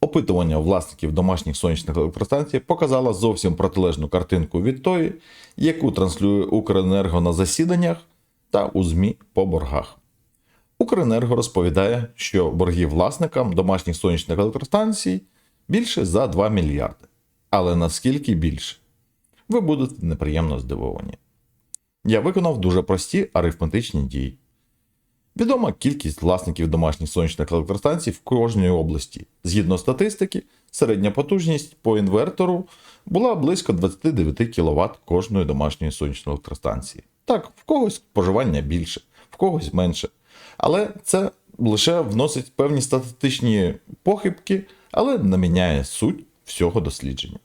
Опитування власників домашніх сонячних електростанцій показало зовсім протилежну картинку від тої, яку транслює Укренерго на засіданнях та у ЗМІ по боргах. Укренерго розповідає, що борги власникам домашніх сонячних електростанцій більше за 2 мільярди. Але наскільки більше? Ви будете неприємно здивовані. Я виконав дуже прості арифметичні дії. Відома кількість власників домашніх сонячних електростанцій в кожній області. Згідно статистики, середня потужність по інвертору була близько 29 кВт кожної домашньої сонячної електростанції. Так, в когось споживання більше, в когось менше. Але це лише вносить певні статистичні похибки, але не міняє суть всього дослідження.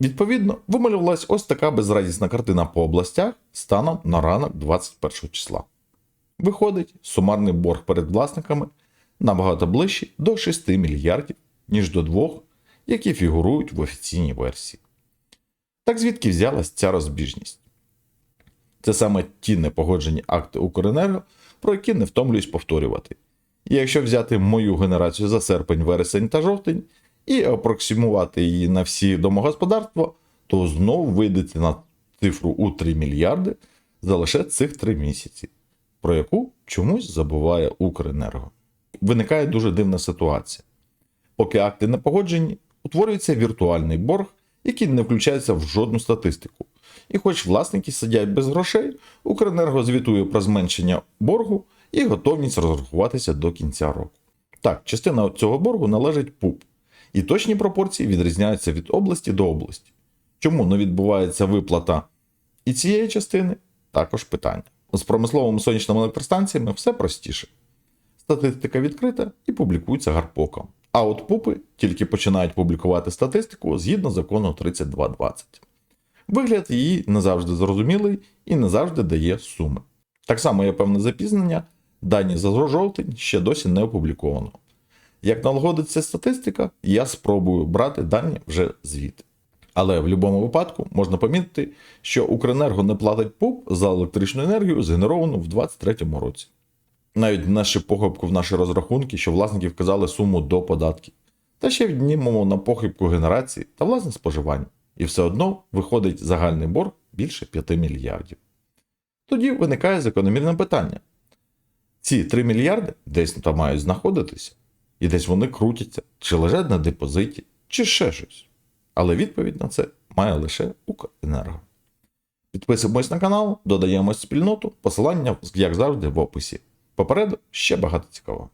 Відповідно, вималювалась ось така безрадісна картина по областях станом на ранок 21 числа. Виходить, сумарний борг перед власниками набагато ближчий до 6 мільярдів, ніж до двох, які фігурують в офіційній версії. Так звідки взялась ця розбіжність? Це саме ті непогоджені акти Укренерго, про які не втомлююсь повторювати. І якщо взяти мою генерацію за серпень, вересень та жовтень і апроксимувати її на всі домогосподарства, то знову вийдете на цифру у 3 мільярди за лише цих 3 місяці, про яку чомусь забуває Укренерго. Виникає дуже дивна ситуація. Поки акти не погоджені, утворюється віртуальний борг, який не включається в жодну статистику. І хоч власники сидять без грошей, Укренерго звітує про зменшення боргу і готовність розрахуватися до кінця року. Так, частина цього боргу належить ПУП, і точні пропорції відрізняються від області до області. Чому не відбувається виплата і цієї частини також питання. З промисловими сонячними електростанціями все простіше. Статистика відкрита і публікується гарпоком. А от пупи тільки починають публікувати статистику згідно закону 3220. Вигляд її не завжди зрозумілий і не завжди дає суми. Так само є певне запізнення, дані за жовтень ще досі не опубліковано. Як налагодиться статистика, я спробую брати дані вже звідти. Але в будь-якому випадку можна помітити, що Укренерго не платить ПУП за електричну енергію, згенеровану в 2023 році. Навіть наші похибку в наші розрахунки, що власники вказали суму до податків, та ще віднімемо на похибку генерації та власне споживання. І все одно виходить загальний борг більше 5 мільярдів. Тоді виникає закономірне питання: ці 3 мільярди десь там мають знаходитися, і десь вони крутяться, чи лежать на депозиті, чи ще щось. Але відповідь на це має лише Укренерго. Підписуємось на канал, додаємось спільноту, посилання, як завжди, в описі. Попереду ще багато цікавого.